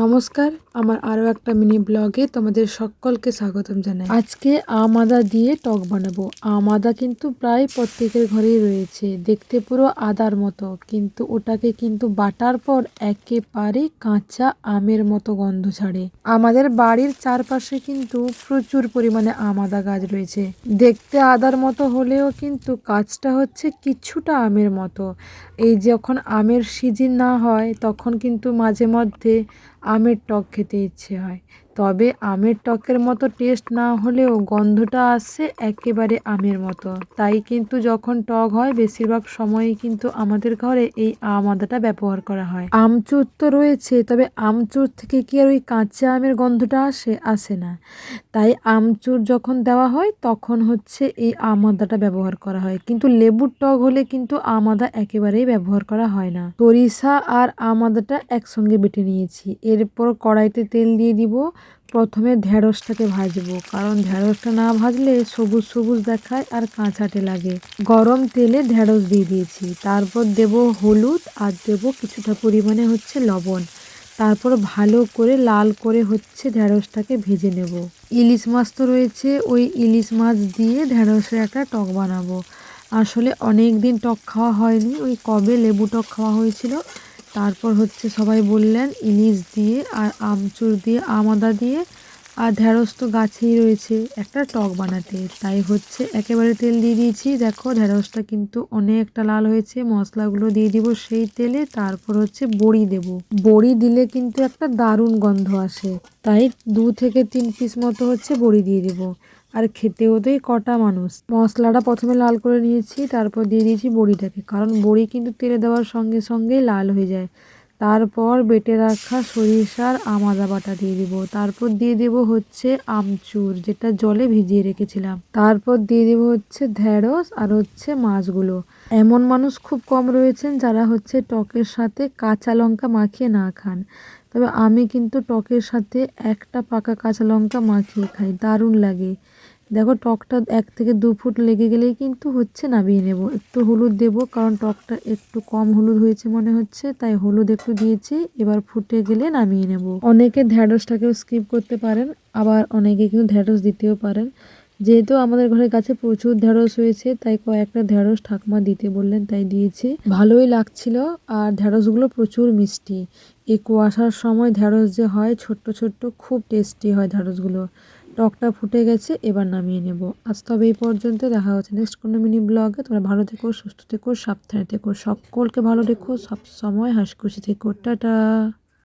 নমস্কার, আমার আরও একটা মিনি ব্লগে তোমাদের সকলকে স্বাগতম জানাই। আজকে আম আদা দিয়ে টক বানাবো। আম আদা কিন্তু প্রায় প্রত্যেকের ঘরেই রয়েছে, দেখতে পুরো আদার মতো, কিন্তু ওটাকে কিন্তু বাটার পর একেবারে কাঁচা আমের মতো গন্ধ ছাড়ে। আমাদের বাড়ির চারপাশে কিন্তু প্রচুর পরিমাণে আম আদা গাছ রয়েছে। দেখতে আদার মতো হলেও কিন্তু গাছটা হচ্ছে কিছুটা আমের মতো। এই যখন আমের সিজন না হয়, তখন কিন্তু মাঝে মধ্যে আমের টক খেতে ইচ্ছে হয়। তবে আমের টকের মতো টেস্ট না হলেও গন্ধটা আসছে একেবারে আমের মতো। তাই কিন্তু যখন টক হয়, বেশিরভাগ সময়ই কিন্তু আমাদের ঘরে এই আম আদাটা ব্যবহার করা হয়। আমচুর তো রয়েছে, তবে আমচুর থেকে কি আর ওই কাঁচা আমের গন্ধটা আসে? আসে না। তাই আমচুর যখন দেওয়া হয়, তখন হচ্ছে এই আম আদাটা ব্যবহার করা হয়। কিন্তু লেবুর টক হলে কিন্তু আম আদা একেবারেই ব্যবহার করা হয় না। সরিষা আর আম আদাটা একসঙ্গে বেটে নিয়েছি। এরপর কড়াইতে তেল দিয়ে দিব। প্রথমে ঢেঁড়সটাকে ভাজবো, কারণ ঢেঁড়সটা না ভাজলে সবুজ সবুজ দেখায় আর কাঁচাটে লাগে। গরম তেলে ঢেঁড়স দিয়ে দিয়েছি। তারপর দেব হলুদ আর দেব কিছুটা পরিমাণে হচ্ছে লবণ। তারপর ভালো করে লাল করে হচ্ছে ঢেঁড়সটাকে ভেজে নেব। ইলিশ মাছ তো রয়েছে, ওই ইলিশ মাছ দিয়ে ঢেঁড়সের একটা টক বানাবো। আসলে অনেক দিন টক খাওয়া হয়নি, ওই কবে লেবু টক খাওয়া হয়েছিল তারপর হচ্ছে সবাই বললেন, ইলিশ দিয়ে আর আমচুর দিয়ে আম আদা দিয়ে আর ঢ্যাঁড়স তো গাছেই রয়েছে, একটা টক বানাতে। তাই হচ্ছে একেবারে তেল দিয়ে দিয়েছি। দেখো ঢ্যাঁড়সটা কিন্তু অনেকটা লাল হয়েছে, মশলাগুলো দিয়ে দিব সেই তেলে, তারপর হচ্ছে বড়ি দেব। বড়ি দিলে কিন্তু একটা দারুণ গন্ধ আসে। তাই দু থেকে তিন পিস মতো হচ্ছে বড়ি দিয়ে দেবো। আর খেতেও তো কটা মানুষ? মশলাটা প্রথমে লাল করে নিয়েছি, তারপর দিয়ে দিয়েছি বড়িটাকে। কারণ বড়ি কিন্তু তেলে দেওয়ার সঙ্গে সঙ্গেই লাল হয়ে যায়। তারপর বেটে রাখা সরিষার আমাদা বাটা দিয়ে দিব। তারপর দিয়ে দেব হচ্ছে আমচুর, যেটা জলে ভিজিয়ে রেখেছিলাম। তারপর দিয়ে দেব হচ্ছে ঢেঁড়স আর হচ্ছে মাছগুলো। এমন মানুষ খুব কম রয়েছেন যারা হচ্ছে টকের সাথে কাঁচা লঙ্কা মাখিয়ে না খান। তবে আমি কিন্তু টকের সাথে একটা পাকা কাঁচা লঙ্কা মাখিয়ে খাই, দারুণ লাগে। দেখো টকটা এক থেকে দু ফুট লেগে গেলেই কিন্তু হচ্ছে নামিয়ে নেব। একটু হলুদ দেব কারণ টকটা একটু কম হলুদ হয়েছে মনে হচ্ছে, তাই হলুদ একটু দিয়েছি, এবার ফুটে গেলে নামিয়ে নেব। অনেকে ঢ্যাঁড়সটাকেও স্কিপ করতে পারেন, আবার অনেকে কিন্তু ঢ্যাঁড়স দিতেও পারেন। যেহেতু আমাদের ঘরের কাছে প্রচুর ঢ্যাঁড়স হয়েছে, তাই কয়েকটা ঢ্যাঁড়স ঠাকমা দিতে বললেন, তাই দিয়েছি। ভালোই লাগছিল আর ঢ্যাঁড়সগুলো প্রচুর মিষ্টি। এই কুয়াশার সময় ঢ্যাঁড়স যে হয়, ছোট্ট ছোট্ট খুব টেস্টি হয় ঢ্যাঁড়সগুলো। টকটা ফুটে গেছে, এবার নামিয়ে নেব। আজ তবে এই পর্যন্ত, দেখা হচ্ছে নেক্সট কোনো মিনি ব্লগে তোমরা ভালো থেকো, সুস্থ থেকো, সাবধানে থেকো। সকলকে ভালো রেখো, সব সময় হাসি খুশি থেকো। টাটা!